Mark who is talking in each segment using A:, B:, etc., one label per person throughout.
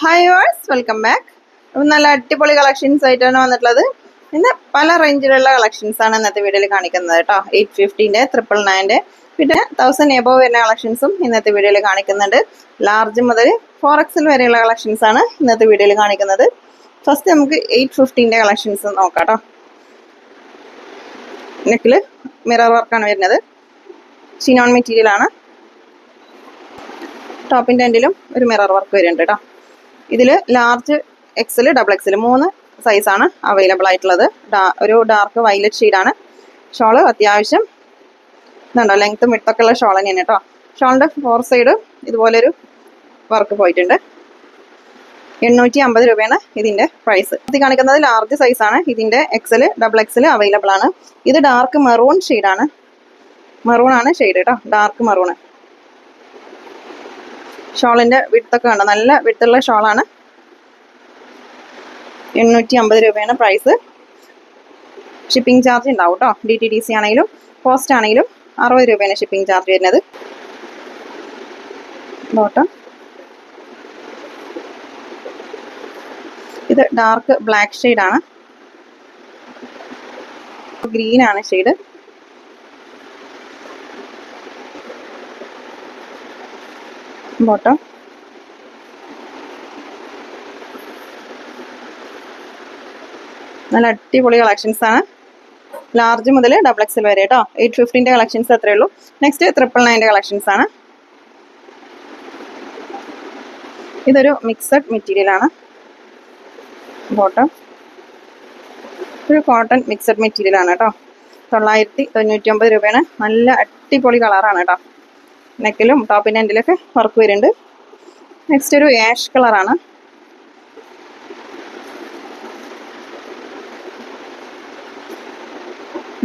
A: Hi verse welcome back നല്ല അടിപൊളി collections ആയിട്ടാണ് വന്നിട്ടുള്ളത്. ഇന്ന് പല റേഞ്ചിലുള്ള കളക്ഷൻസ് ആണ് ഇന്നത്തെ വീഡിയോയിൽ കാണിക്കുന്നത് കേട്ടോ. എയ്റ്റ് ഫിഫ്റ്റീന്റെ ട്രിപ്പിൾ നയന്റെ പിന്നെ തൗസൻഡ് എബോ വരുന്ന കളക്ഷൻസും ഇന്നത്തെ വീഡിയോയിൽ കാണിക്കുന്നുണ്ട്. ലാർജ് മുതൽ ഫോർ എക്സിൽ വരെയുള്ള കളക്ഷൻസ് ആണ് ഇന്നത്തെ വീഡിയോയിൽ കാണിക്കുന്നത്. ഫസ്റ്റ് നമുക്ക് എയ്റ്റ് ഫിഫ്റ്റീന്റെ കളക്ഷൻസ് നോക്കാം കേട്ടോ. നെക്കിൽ മിറർ വർക്കാണ് വരുന്നത്. ഷിനോൺ മെറ്റീരിയൽ ആണ്. ടോപ്പിന്റെ എൻഡിലും ഒരു മിറർ വർക്ക് വരുന്നുണ്ട് കേട്ടോ. ഇതിൽ ലാർജ് എക്സൽ ഡബിൾ എക്സൽ മൂന്ന് സൈസാണ് അവൈലബിൾ ആയിട്ടുള്ളത്. ഒരു ഡാർക്ക് വൈലറ്റ് ഷെയ്ഡാണ് ഷോൾ അത്യാവശ്യം ഇതുണ്ടോ? ലെങ്ത്തും വിട്ടൊക്കെ ഉള്ള ഷോൾ തന്നെയാണ് കേട്ടോ. ഷോളിന്റെ ഫോർ സൈഡ് ഇതുപോലൊരു വർക്ക് പോയിട്ടുണ്ട്. എണ്ണൂറ്റി അമ്പത് രൂപയാണ് ഇതിന്റെ പ്രൈസ് ഇത് കാണിക്കുന്നത് ലാർജ് സൈസാണ് ഇതിന്റെ എക്സൽ ഡബിൾ എക്സൽ അവൈലബിൾ ആണ്. ഇത് ഡാർക്ക് മെറൂൺ ഷെയ്ഡാണ് മെറൂൺ ആണ് ഷെയ്ഡ് കേട്ടോ. ഡാർക്ക് മെറൂൺ ഷോളിന്റെ വിട്ടൊക്കെ കണ്ടോ? നല്ല വിട്ടുള്ള ഷോളാണ്. എണ്ണൂറ്റി അമ്പത് രൂപയാണ് പ്രൈസ്. ഷിപ്പിംഗ് ചാർജ് ഉണ്ടാവും കേട്ടോ. ഡി ടി ഡി സി ആണെങ്കിലും പോസ്റ്റ് ആണെങ്കിലും അറുപത് രൂപയാണ് ഷിപ്പിംഗ് ചാർജ് വരുന്നത്. ബോട്ടം ഇത് ഡാർക്ക് ബ്ലാക്ക് ആണ് ഗ്രീൻ ആണ് ഷെയ്ഡ്. ബോട്ടം. നല്ല അടിപൊളി കളക്ഷൻസ് ആണ്. ലാർജ് മുതൽ ഡബിൾ എക്സൽ വരെ കേട്ടോ എയ്റ്റ് ഫിഫ്റ്റീന്റെ കളക്ഷൻസ് അത്രേ ഉള്ളൂ. നെക്സ്റ്റ് ട്രിപ്പിൾ നയന്റെ കളക്ഷൻസ് ആണ്. ഇതൊരു മിക്സഡ് മെറ്റീരിയലാണ് ബോട്ടം. ഒരു കോട്ടൺ മിക്സഡ് മെറ്റീരിയലാണ് കേട്ടോ തൊള്ളായിരത്തി തൊണ്ണൂറ്റി ഒമ്പത് രൂപയാണ്. നല്ല അടിപൊളി കളറാണ് കേട്ടോ നെക്കിലും ടോപ്പിന്റെ എൻഡിലൊക്കെ വർക്ക് വരുന്നുണ്ട്. നെക്സ്റ്റ് ഒരു ആഷ് കളറാണ്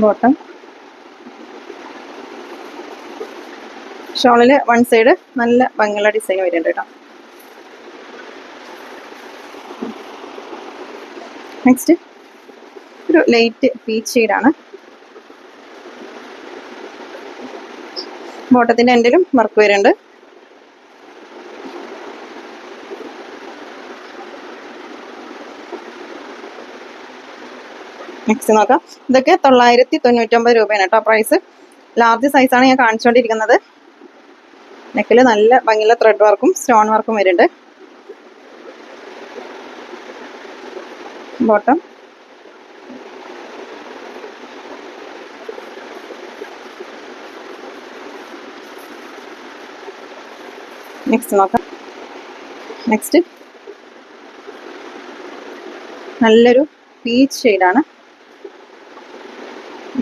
A: ബോട്ടം ഷോളിൽ വൺ സൈഡ് നല്ല ഭംഗിയുള്ള ഡിസൈൻ വരുന്നുണ്ട് കേട്ടോ. നെക്സ്റ്റ് ഒരു ലൈറ്റ് പീച്ച് ഷെയ്ഡാണ് ബോട്ടത്തിന്റെ എൻഡിലും വർക്ക് വരുന്നുണ്ട്. നെക്സ്റ്റ് നോക്കാം. ഇതൊക്കെ തൊള്ളായിരത്തി തൊണ്ണൂറ്റൊമ്പത് രൂപയാണ് കേട്ടോ പ്രൈസ് ലാർജ് സൈസാണ് ഞാൻ കാണിച്ചുകൊണ്ടിരിക്കുന്നത് നെക്കിൽ നല്ല ഭംഗിയുള്ള ത്രെഡ് വർക്കും സ്റ്റോൺ വർക്കും വരുന്നുണ്ട്. ബോട്ടം നെക്സ്റ്റ് നോക്കാം. നെക്സ്റ്റ് നല്ലൊരു പീച്ച് ഷെയ്ഡാണ്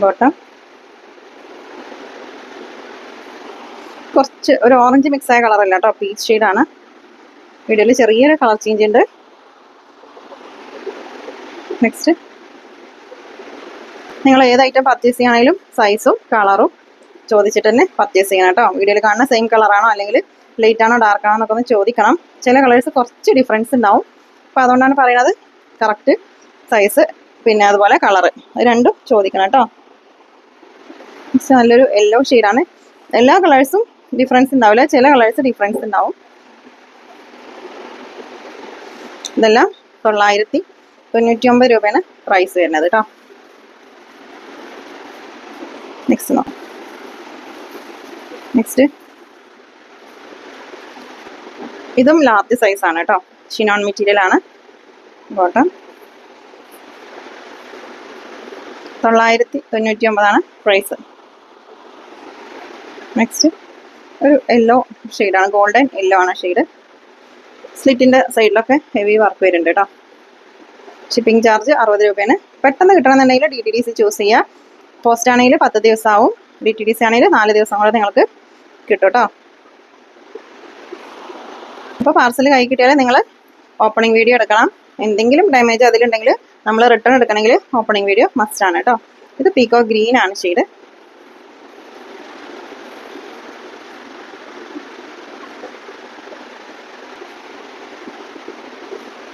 A: ബോട്ടം കുറച്ച് ഒരു ഓറഞ്ച് മിക്സ് ആയ കളറല്ല കേട്ടോ പീച്ച് ഷെയ്ഡാണ് വീഡിയോയിൽ ചെറിയൊരു കളർ ചേഞ്ച് ഉണ്ട്. നെക്സ്റ്റ് നിങ്ങൾ ഏത് ഐറ്റം പർച്ചേസ് ചെയ്യണമെങ്കിലും സൈസും കളറും ചോദിച്ചിട്ട് തന്നെ പർച്ചേസ് ചെയ്യണം കേട്ടോ. വീഡിയോയിൽ കാണുന്ന സെയിം കളറാണോ അല്ലെങ്കിൽ ലൈറ്റ് ആണോ ഡാർക്ക് ആണോ എന്നൊക്കെ ഒന്ന് ചോദിക്കണം. ചില കളേഴ്സ് കുറച്ച് ഡിഫറൻസ് ഉണ്ടാവും. അപ്പോൾ അതുകൊണ്ടാണ് പറയുന്നത് കറക്റ്റ് സൈസ് പിന്നെ അതുപോലെ കളറ് രണ്ടും ചോദിക്കണം കേട്ടോ. നല്ലൊരു യെല്ലോ ഷെയ്ഡാണ് എല്ലാ കളേഴ്സും ഡിഫറൻസ് ഉണ്ടാവില്ല. ചില കളേഴ്സ് ഡിഫറൻസ് ഉണ്ടാവും. ഇതെല്ലാം തൊള്ളായിരത്തി തൊണ്ണൂറ്റി ഒമ്പത് രൂപയാണ് പ്രൈസ് വരുന്നത് കേട്ടോ. നെക്സ്റ്റ് നോ നെക്സ്റ്റ് ഇതും ലാർജ് ആണ് കേട്ടോ. ഷിനോൺ മെറ്റീരിയൽ ആണ്. ബോട്ടം തൊള്ളായിരത്തി തൊണ്ണൂറ്റി ഒമ്പതാണ് പ്രൈസ് നെക്സ്റ്റ് ഒരു യെല്ലോ ഷെയ്ഡാണ് ഗോൾഡൻ യെല്ലോ ആണ് ഷെയ്ഡ് സ്ലിറ്റിന്റെ സൈഡിലൊക്കെ ഹെവി വർക്ക് വരുന്നുണ്ട് കേട്ടോ. ഷിപ്പിംഗ് ചാർജ് അറുപത് രൂപയാണ്. പെട്ടെന്ന് കിട്ടണമെന്നുണ്ടെങ്കിൽ D T D C choose ചെയ്യുക പോസ്റ്റ് ആണെങ്കിൽ പത്ത് ദിവസമാവും. ഡി ടി ഡി സി ആണെങ്കിൽ നാല് ദിവസം കൂടെ നിങ്ങൾക്ക് കിട്ടും കേട്ടോ. അപ്പോൾ പാർസൽ കൈ കിട്ടിയാൽ നിങ്ങൾ ഓപ്പണിംഗ് വീഡിയോ എടുക്കണം. എന്തെങ്കിലും ഡാമേജ് അതിലുണ്ടെങ്കിൽ നമ്മൾ റിട്ടേൺ എടുക്കണമെങ്കിൽ ഓപ്പണിംഗ് വീഡിയോ മസ്റ്റ് ആണ് കേട്ടോ ഇത് പീക്കോ ഗ്രീൻ ആണ് ഷെയ്ഡ്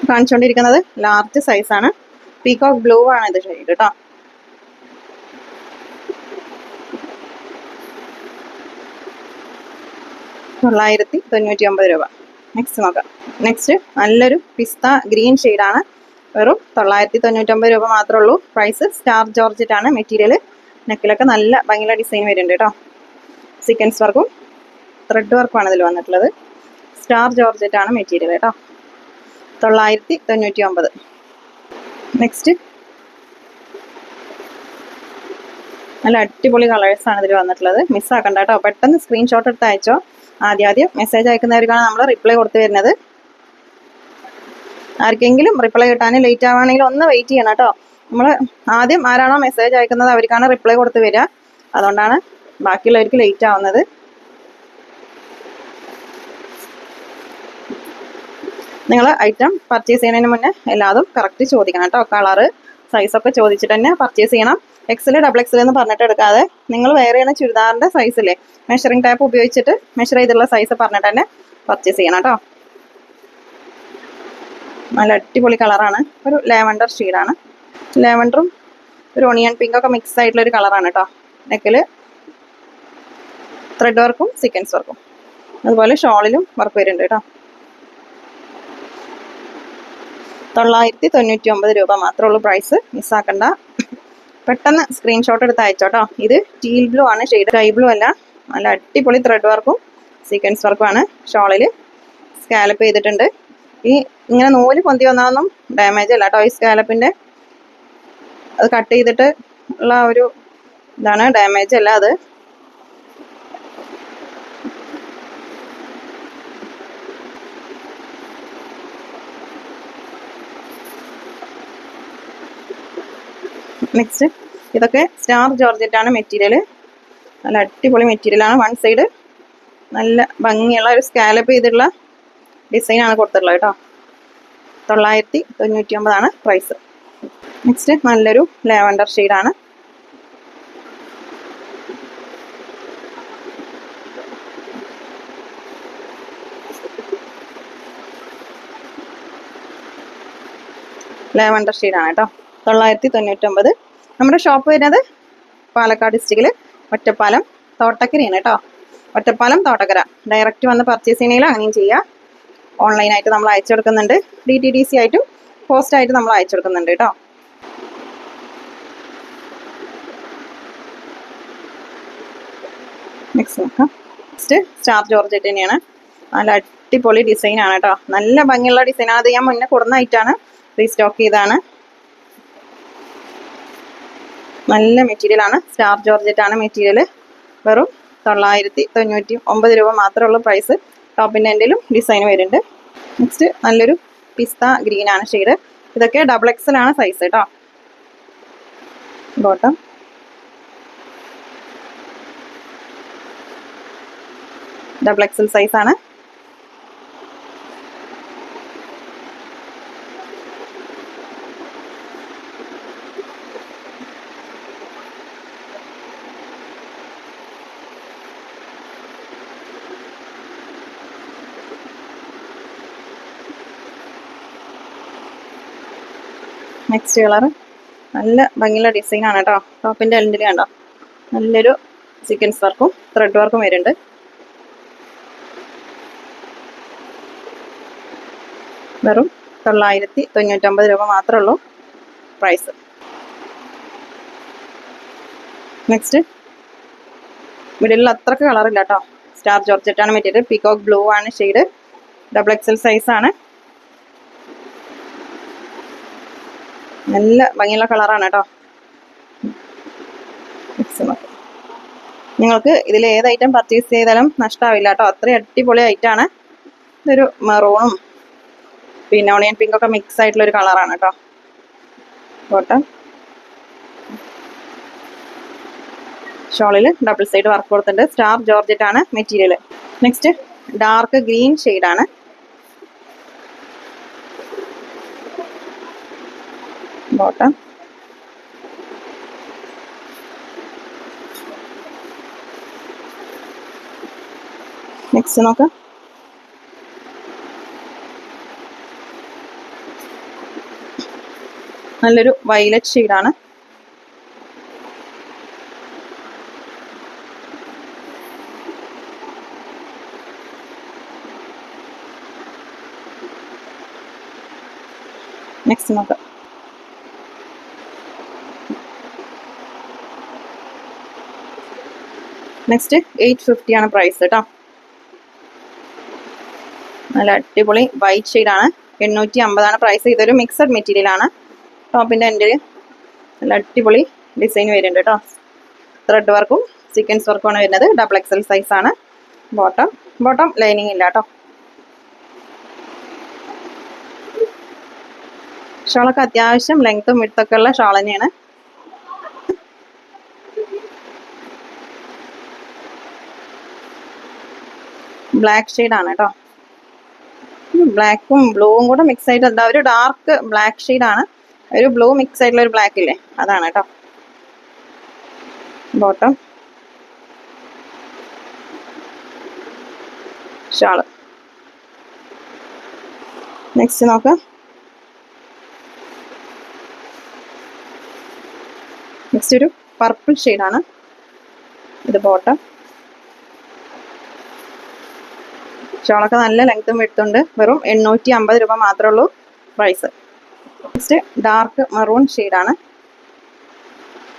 A: കാണിച്ചുകൊണ്ടിരിക്കുന്നത് ലാർജ് സൈസാണ് പീക്കോക്ക് ബ്ലൂ ആണ് ഇത് ഷെയ്ഡ് കേട്ടോ തൊള്ളായിരത്തി തൊണ്ണൂറ്റി ഒമ്പത് രൂപ. നെക്സ്റ്റ് നോക്കാം. നെക്സ്റ്റ് നല്ലൊരു പിസ്ത ഗ്രീൻ ഷെയ്ഡാണ്. വെറും തൊള്ളായിരത്തി തൊണ്ണൂറ്റൊമ്പത് രൂപ മാത്രമേ ഉള്ളൂ. പ്രൈസ് സ്റ്റാർ ജോർജറ്റ് ആണ് മെറ്റീരിയൽ നെക്കിലൊക്കെ നല്ല ഭംഗിയുള്ള ഡിസൈൻ വരുന്നുണ്ട് കേട്ടോ. സീക്വൻസ് വർക്കും ത്രെഡ് വർക്കുമാണ് ഇതിൽ വന്നിട്ടുള്ളത്. സ്റ്റാർ ജോർജറ്റ് ആണ് മെറ്റീരിയൽ കേട്ടോ. തൊള്ളായിരത്തി തൊണ്ണൂറ്റി ഒമ്പത് നെക്സ്റ്റ് നല്ല അടിപൊളി കളേഴ്സാണ് ഇതിൽ വന്നിട്ടുള്ളത്. മിസ്സാക്കണ്ട കേട്ടോ. പെട്ടെന്ന് സ്ക്രീൻഷോട്ട് എടുത്ത് അയച്ചോ ആദ്യം ആദ്യം മെസ്സേജ് അയക്കുന്നവർക്കാണ് നമ്മൾ റിപ്ലൈ കൊടുത്തു വരുന്നത്. ആർക്കെങ്കിലും റിപ്ലൈ കിട്ടാൻ ലേറ്റ് ആവുകയാണെങ്കിൽ ഒന്ന് വെയിറ്റ് ചെയ്യണം കേട്ടോ. നമ്മൾ ആദ്യം ആരാണോ മെസ്സേജ് അയക്കുന്നത് അവർക്കാണ് റിപ്ലൈ കൊടുത്തു വരിക. അതുകൊണ്ടാണ് ബാക്കിയുള്ളവർക്ക് ലേറ്റ് ആവുന്നത്. നിങ്ങൾ ഐറ്റം പർച്ചേസ് ചെയ്യുന്നതിന് മുന്നേ എല്ലാതും കറക്റ്റ് ചോദിക്കണം കേട്ടോ. കളറ് സൈസൊക്കെ ചോദിച്ചിട്ട് തന്നെ പർച്ചേസ് ചെയ്യണം. എക്സൽ ഡബിൾ എക്സൽ എന്ന് പറഞ്ഞിട്ട് എടുക്കാതെ നിങ്ങൾ വേറെ ചെയ്യുന്ന ചുരിദാറിന്റെ സൈസില്ലേ മെഷറിംഗ് ടൈപ്പ് ഉപയോഗിച്ചിട്ട് മെഷർ ചെയ്തുള്ള സൈസ് പറഞ്ഞിട്ട് തന്നെ പർച്ചേസ് ചെയ്യണം കേട്ടോ നല്ല അടിപൊളി കളറാണ് ഒരു ലാവൻഡർ ഷെയ്ഡാണ് ലാവൻഡറും ഒരു ഒണിയൻ പിങ്കൊക്കെ മിക്സ് ആയിട്ടുള്ള ഒരു കളറാണ് കേട്ടോ നെക്കിൽ ത്രെഡ് വർക്കും സീക്വൻസ് വർക്കും അതുപോലെ ഷോളിലും വർക്ക് വരുന്നുണ്ട് കേട്ടോ തൊള്ളായിരത്തി തൊണ്ണൂറ്റി ഒമ്പത് രൂപ മാത്രമേ ഉള്ളൂ പ്രൈസ് മിസ്സാക്കണ്ട പെട്ടെന്ന് സ്ക്രീൻഷോട്ട് എടുത്ത് അയച്ചോട്ടോ. ഇത് ടീൽ ബ്ലൂ ആണ് ഷെയ്ഡ് സ്കൈ ബ്ലൂ അല്ല. നല്ല അടിപൊളി ത്രെഡ് വർക്കും സീക്വൻസ് വർക്കും ആണ് ഷോളിൽ സ്കാലപ്പ് ചെയ്തിട്ടുണ്ട്. ഈ ഇങ്ങനെ നൂൽ പൊന്തി വന്നതൊന്നും ഡാമേജ് അല്ല ഈ സ്കാലപ്പിന്റെ അത് കട്ട് ചെയ്തിട്ട് ഉള്ള ഒരു ഇതാണ് ഡാമേജ് അല്ല അത്. നെക്സ്റ്റ് ഇതൊക്കെ സ്റ്റാർ ജോർജറ്റ് ആണ് മെറ്റീരിയൽ നല്ല അടിപൊളി മെറ്റീരിയലാണ് വൺ സൈഡ് നല്ല ഭംഗിയുള്ള ഒരു സ്കാലപ്പ് ചെയ്തിട്ടുള്ള ഡിസൈനാണ് കൊടുത്തിട്ടുള്ളത് കേട്ടോ. തൊള്ളായിരത്തി തൊണ്ണൂറ്റി ഒമ്പതാണ് പ്രൈസ് നെക്സ്റ്റ് നല്ലൊരു ലാവൻഡർ ഷെയ്ഡാണ് ലാവൻഡർ ഷെയ്ഡാണ് കേട്ടോ. തൊള്ളായിരത്തി തൊണ്ണൂറ്റൊമ്പത് നമ്മുടെ ഷോപ്പ് വരുന്നത് പാലക്കാട് ഡിസ്ട്രിക്റ്റിൽ ഒറ്റപ്പാലം തോട്ടക്കരയാണ് കേട്ടോ ഒറ്റപ്പാലം തോട്ടക്കര. ഡയറക്റ്റ് വന്ന് പർച്ചേസ് ചെയ്യണമെങ്കിൽ അങ്ങനെയും ചെയ്യാം. ഓൺലൈനായിട്ട് നമ്മൾ അയച്ചു കൊടുക്കുന്നുണ്ട്. ഡി ടി ഡി സി ആയിട്ടും പോസ്റ്റ് ആയിട്ട് നമ്മൾ അയച്ചു കൊടുക്കുന്നുണ്ട് കേട്ടോ നെക്സ്റ്റ് നോക്കാം. നെക്സ്റ്റ് സ്റ്റാർ ജോർജറ്റ് തന്നെയാണ് നല്ല അടിപൊളി ഡിസൈനാണ് കേട്ടോ നല്ല ഭംഗിയുള്ള ഡിസൈൻ അത് ഞാൻ മുന്നേ കൊടുന്ന ഐറ്റാണ് റീസ്റ്റോക്ക് ചെയ്താണ് നല്ല മെറ്റീരിയലാണ് സ്റ്റാർ ജോർജറ്റ് ആണ് മെറ്റീരിയൽ വെറും തൊള്ളായിരത്തി തൊണ്ണൂറ്റി ഒമ്പത് രൂപ മാത്രമുള്ള പ്രൈസ് ടോപ്പിന്റെ എന്റെലും ഡിസൈൻ വരുന്നുണ്ട്. നെക്സ്റ്റ് നല്ലൊരു പിസ്ത ഗ്രീൻ ആണ് ഷെയ്ഡ് ഇതൊക്കെ ഡബിൾ എക്സൽ ആണ് സൈസ് കേട്ടോ bottom double XL size next colour. നല്ല ഭംഗിയുള്ള ഡിസൈനാണ് കേട്ടോ. ടോപ്പിന്റെ എല്ലിൽ കണ്ടോ? നല്ലൊരു സീക്വൻസ് വർക്കും ത്രെഡ് വർക്കും വരുന്നുണ്ട്. വെറും തൊള്ളായിരത്തി തൊണ്ണൂറ്റൊമ്പത് രൂപ മാത്രമേ ഉള്ളൂ പ്രൈസ് നെക്സ്റ്റ് മിഡിലിൽ അത്രയ്ക്ക് കളറില്ല കേട്ടോ. സ്റ്റാർ ജോർജറ്റാണ് മെറ്റീരിയൽ പീകോക്ക് ബ്ലൂ ആണ് ഷെയ്ഡ് ഡബിൾ എക്സൽ സൈസ് നല്ല ഭംഗിയുള്ള കളറാണ് കേട്ടോ. നിങ്ങൾക്ക് ഇതിൽ ഏത് ഐറ്റം പർച്ചേസ് ചെയ്താലും നഷ്ടമാവില്ല കേട്ടോ. അത്രയും അടിപൊളി ഐറ്റമാണ് ഇതൊരു മെറൂണും പിന്നെ ഓണിയൻ പിങ്ക് ഒക്കെ മിക്സ് ആയിട്ടുള്ള ഒരു കളറാണ് കേട്ടോ. കോട്ടൺ ഷോളിൽ ഡബിൾ സൈഡ് വർക്ക് കൊടുത്തിട്ടുണ്ട്. സ്റ്റാർ ജോർജറ്റ് ആണ് മെറ്റീരിയൽ നെക്സ്റ്റ് ഡാർക്ക് ഗ്രീൻ ആണ്. നോക്കാം നെക്സ്റ്റ് നോക്കാം നല്ലൊരു വൈലറ്റ് ഷെയ്ഡാണ് നെക്സ്റ്റ് നോക്കാം. നെക്സ്റ്റ് എയ്റ്റ് ഫിഫ്റ്റി ആണ് പ്രൈസ് കേട്ടോ നല്ല അടിപൊളി വൈറ്റ് ഷെയ്ഡാണ് എണ്ണൂറ്റി അമ്പതാണ് പ്രൈസ് ഇതൊരു മിക്സഡ് മെറ്റീരിയൽ ആണ്. ടോപ്പിന്റെ എന്റെ നല്ല അടിപൊളി ഡിസൈൻ വരുന്നുണ്ട് കേട്ടോ ത്രെഡ് വർക്കും സീക്വൻസ് വർക്കുമാണ് വരുന്നത്. ഡബിൾ എക്സൽ സൈസ് ആണ്. ബോട്ടം ബോട്ടം ലൈനിങ് ഇല്ല കേട്ടോ ഷോളൊക്കെ അത്യാവശ്യം ലെങ്ത്തും വിടുത്തൊക്കെ ഉള്ള ഷോൾ തന്നെയാണ്. ബ്ലാക്ക് ഷെയ്ഡാണ് കേട്ടോ. ബ്ലാക്കും ബ്ലൂവും കൂടെ മിക്സ് ആയിട്ട് ഒരു ഡാർക്ക് ബ്ലാക്ക് ആണ്. ഒരു ബ്ലൂ മിക്സ് ആയിട്ടുള്ള ഒരു ബ്ലാക്ക് ഇല്ലേ? അതാണ് കേട്ടോ. ബോട്ടം ഷാൾ നെക്സ്റ്റ് നോക്ക്. നെക്സ്റ്റ് ഒരു പർപ്പിൾ ഷെയ്ഡാണ് ഇത് ബോട്ടം ഷോളൊക്കെ നല്ല ലെങ്ത്തും വെടുത്തുണ്ട് വെറും എണ്ണൂറ്റി അമ്പത് രൂപ മാത്രമേ ഉള്ളൂ പ്രൈസ് നെക്സ്റ്റ് ഡാർക്ക് മെറൂൺ ഷെയ്ഡാണ്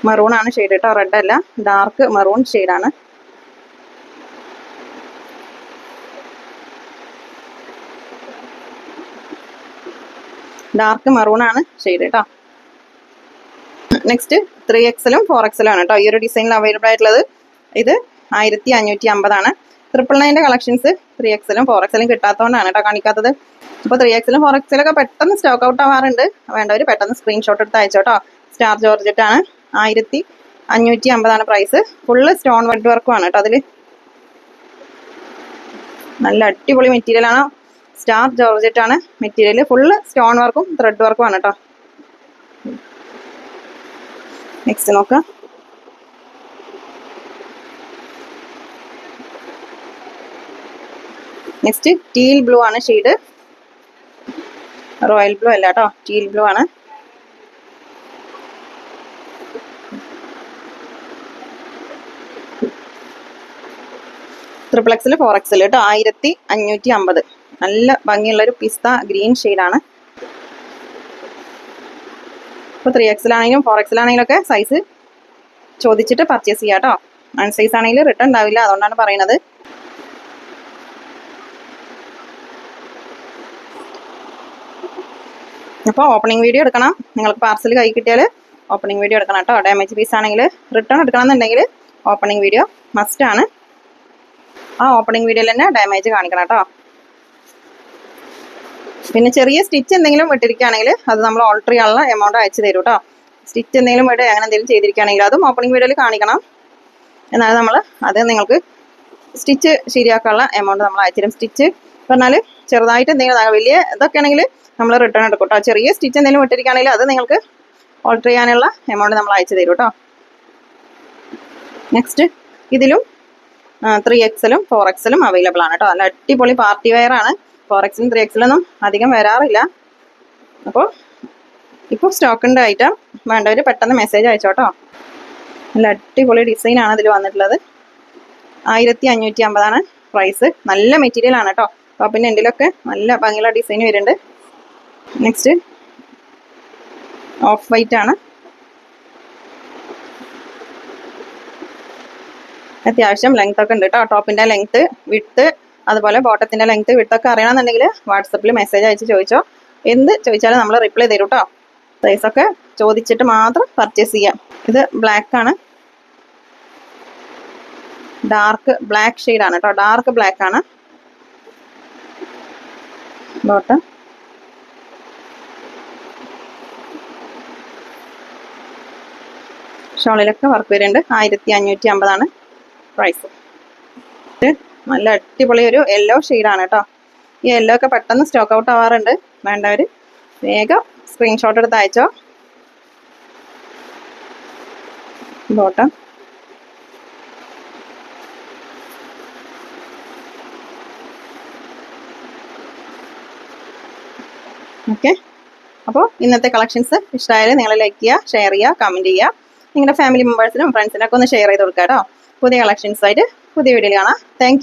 A: മെറൂൺ ആണ് ഷെയ്ഡ് കേട്ടോ റെഡ് അല്ല. ഡാർക്ക് മെറൂൺ ഷെയ്ഡാണ് ഡാർക്ക് മെറൂൺ ആണ് ഷെയ്ഡ് കേട്ടോ. നെക്സ്റ്റ് ത്രീ എക്സലും ഫോർ എക്സലും ആണ് കേട്ടോ. ഈ ഒരു ഡിസൈനിൽ അവൈലബിൾ ആയിട്ടുള്ളത്. ഇത് ആയിരത്തി അഞ്ഞൂറ്റി അമ്പതാണ് ട്രിപ്പിൾ നയന്റെ കളക്ഷൻസ് ത്രീ എക്സലും ഫോർ എക്സലും കിട്ടാത്തതുകൊണ്ടാണ് കേട്ടോ കാണിക്കാത്തത്. അപ്പോൾ ത്രീ എക്സലും ഫോർ എക്സലൊക്കെ പെട്ടെന്ന് സ്റ്റോക്ക് ഔട്ട് ആവാറുണ്ട്. വേണ്ടവർ പെട്ടെന്ന് സ്ക്രീൻഷോട്ട് എടുത്ത് അയച്ചോട്ടോ. സ്റ്റാർ ജോർജറ്റ് ആണ്. ആയിരത്തി അഞ്ഞൂറ്റി അമ്പതാണ് പ്രൈസ് ഫുള്ള് സ്റ്റോൺ വർക്ക് വർക്കും ആണ് കേട്ടോ അതിൽ നല്ല അടിപൊളി മെറ്റീരിയൽ ആണ്. സ്റ്റാർ ജോർജറ്റ് ആണ് മെറ്റീരിയൽ ഫുള്ള് സ്റ്റോൺ വർക്കും ത്രെഡ് വർക്കും ആണ് കേട്ടോ നെക്സ്റ്റ് നോക്കാം. നെക്സ്റ്റ് ടീൽ ബ്ലൂ ആണ് ഷെയ്ഡ് റോയൽ ബ്ലൂ അല്ല കേട്ടോ ടീൽ ബ്ലൂ ആണ്. ട്രിപ്പിൾ എക്സിൽ ഫോർ എക്സിൽ കേട്ടോ ആയിരത്തി അഞ്ഞൂറ്റി അമ്പത് നല്ല ഭംഗിയുള്ളൊരു പിസ്ത ഗ്രീൻ ഷെയ്ഡാണ് ഇപ്പോൾ ത്രീ എക്സിലാണെങ്കിലും ഫോർ എക്സിലാണെങ്കിലും ഒക്കെ സൈസ് ചോദിച്ചിട്ട് പർച്ചേസ് ചെയ്യാം കേട്ടോ അൺ സൈസ് ആണെങ്കിലും റിട്ടേൺ ഉണ്ടാവില്ല അതുകൊണ്ടാണ് പറയുന്നത്. അപ്പോൾ ഓപ്പണിംഗ് വീഡിയോ എടുക്കണം. നിങ്ങൾക്ക് പാർസൽ കൈ കിട്ടിയാൽ ഓപ്പണിംഗ് വീഡിയോ എടുക്കണം കേട്ടോ. ഡാമേജ് പീസ് ആണെങ്കിൽ റിട്ടേൺ എടുക്കണം എന്നുണ്ടെങ്കിൽ ഓപ്പണിംഗ് വീഡിയോ മസ്റ്റ് ആണ്. ആ ഓപ്പണിംഗ് വീഡിയോയിൽ തന്നെ ഡാമേജ് കാണിക്കണം കേട്ടോ. പിന്നെ ചെറിയ സ്റ്റിച്ച് എന്തെങ്കിലും വിട്ടിരിക്കുകയാണെങ്കിൽ അത് നമ്മൾ ഓൾട്ടർ ചെയ്യാനുള്ള എമൗണ്ട് അയച്ചു തരും കേട്ടോ. സ്റ്റിച്ച് എന്തെങ്കിലും വിടുക അങ്ങനെ എന്തെങ്കിലും ചെയ്തിരിക്കുകയാണെങ്കിൽ അതും ഓപ്പണിംഗ് വീഡിയോയിൽ കാണിക്കണം. എന്നാലും നമ്മൾ അത് നിങ്ങൾക്ക് സ്റ്റിച്ച് ശരിയാക്കാനുള്ള എമൗണ്ട് നമ്മൾ അയച്ചു തരും. സ്റ്റിച്ച് പറഞ്ഞാൽ ചെറുതായിട്ട് എന്തെങ്കിലും വലിയ ഇതൊക്കെ ആണെങ്കിൽ നമ്മൾ റിട്ടേൺ എടുക്കും കേട്ടോ ചെറിയ സ്റ്റിച്ച് എന്തെങ്കിലും വിട്ടിരിക്കുകയാണെങ്കിൽ അത് നിങ്ങൾക്ക് ഓൾട്ടർ ചെയ്യാനുള്ള എമൗണ്ട് നമ്മൾ അയച്ചു തരും കേട്ടോ നെക്സ്റ്റ് ഇതിലും ത്രീ എക്സലും ഫോർ എക്സലും അവൈലബിൾ ആണ് കേട്ടോ നല്ല അടിപൊളി പാർട്ടി വെയർ ആണ്. ഫോർ എക്സിലും ത്രീ എക്സിലൊന്നും അധികം വരാറില്ല. അപ്പോൾ ഇപ്പോൾ സ്റ്റോക്കിന്റെ ഐറ്റം വേണ്ടവർ പെട്ടെന്ന് മെസ്സേജ് അയച്ചോട്ടോ നല്ല അടിപൊളി ഡിസൈൻ ആണ് ഇതിൽ വന്നിട്ടുള്ളത്. ആയിരത്തി അഞ്ഞൂറ്റി അമ്പതാണ് പ്രൈസ് നല്ല മെറ്റീരിയൽ ആണ് കേട്ടോ ടോപ്പിന്റെ എൻഡിലൊക്കെ നല്ല ഭംഗിയുള്ള ഡിസൈൻ വരുന്നുണ്ട്. നെക്സ്റ്റ് ഓഫ് വൈറ്റ് ആണ്. അത്യാവശ്യം ലെങ്ത് ഒക്കെ ഉണ്ട് കേട്ടോ ടോപ്പിന്റെ ലെങ്ത് വിട്ട് അതുപോലെ ബോട്ടത്തിന്റെ ലെങ്ത് വിട്ടൊക്കെ അറിയണമെന്നുണ്ടെങ്കിൽ വാട്സപ്പിൽ മെസ്സേജ് അയച്ച് ചോദിച്ചോ. എന്ത് ചോദിച്ചാലും നമ്മൾ റിപ്ലൈ തരും കേട്ടോ സൈസൊക്കെ ചോദിച്ചിട്ട് മാത്രം പർച്ചേസ് ചെയ്യാം. ഇത് ബ്ലാക്ക് ആണ്. ഡാർക്ക് ബ്ലാക്ക് ആണ് കേട്ടോ ഡാർക്ക് ബ്ലാക്ക് ആണ്. ബോട്ടം ഷോളിലൊക്കെ വർക്ക് വരുന്നുണ്ട്. ആയിരത്തി അഞ്ഞൂറ്റി അമ്പതാണ് പ്രൈസ് നല്ല അടിപൊളി ഒരു യെല്ലോ ഷെയ്ഡാണ് കേട്ടോ. ഈ യെല്ലോ ഒക്കെ പെട്ടെന്ന് സ്റ്റോക്ക് ഔട്ട് ആവാറുണ്ട്. വേണ്ടവർ വേഗം സ്ക്രീൻഷോട്ട് എടുത്ത് അയച്ചോ. ബോട്ടം ഓക്കെ അപ്പോൾ ഇന്നത്തെ കളക്ഷൻസ് ഇഷ്ടമായാലും നിങ്ങൾ ലൈക്ക് ചെയ്യുക ഷെയർ ചെയ്യുക കമന്റ് ചെയ്യുക നിങ്ങളുടെ ഫാമിലി മെമ്പേഴ്സിനും ഫ്രണ്ട്സിനൊക്കെ ഒന്ന് ഷെയർ ചെയ്ത് കൊടുക്കുക കേട്ടോ പുതിയ കളക്ഷൻസ് ആയിട്ട് പുതിയ വീഡിയോയിൽ കാണാം. താങ്ക്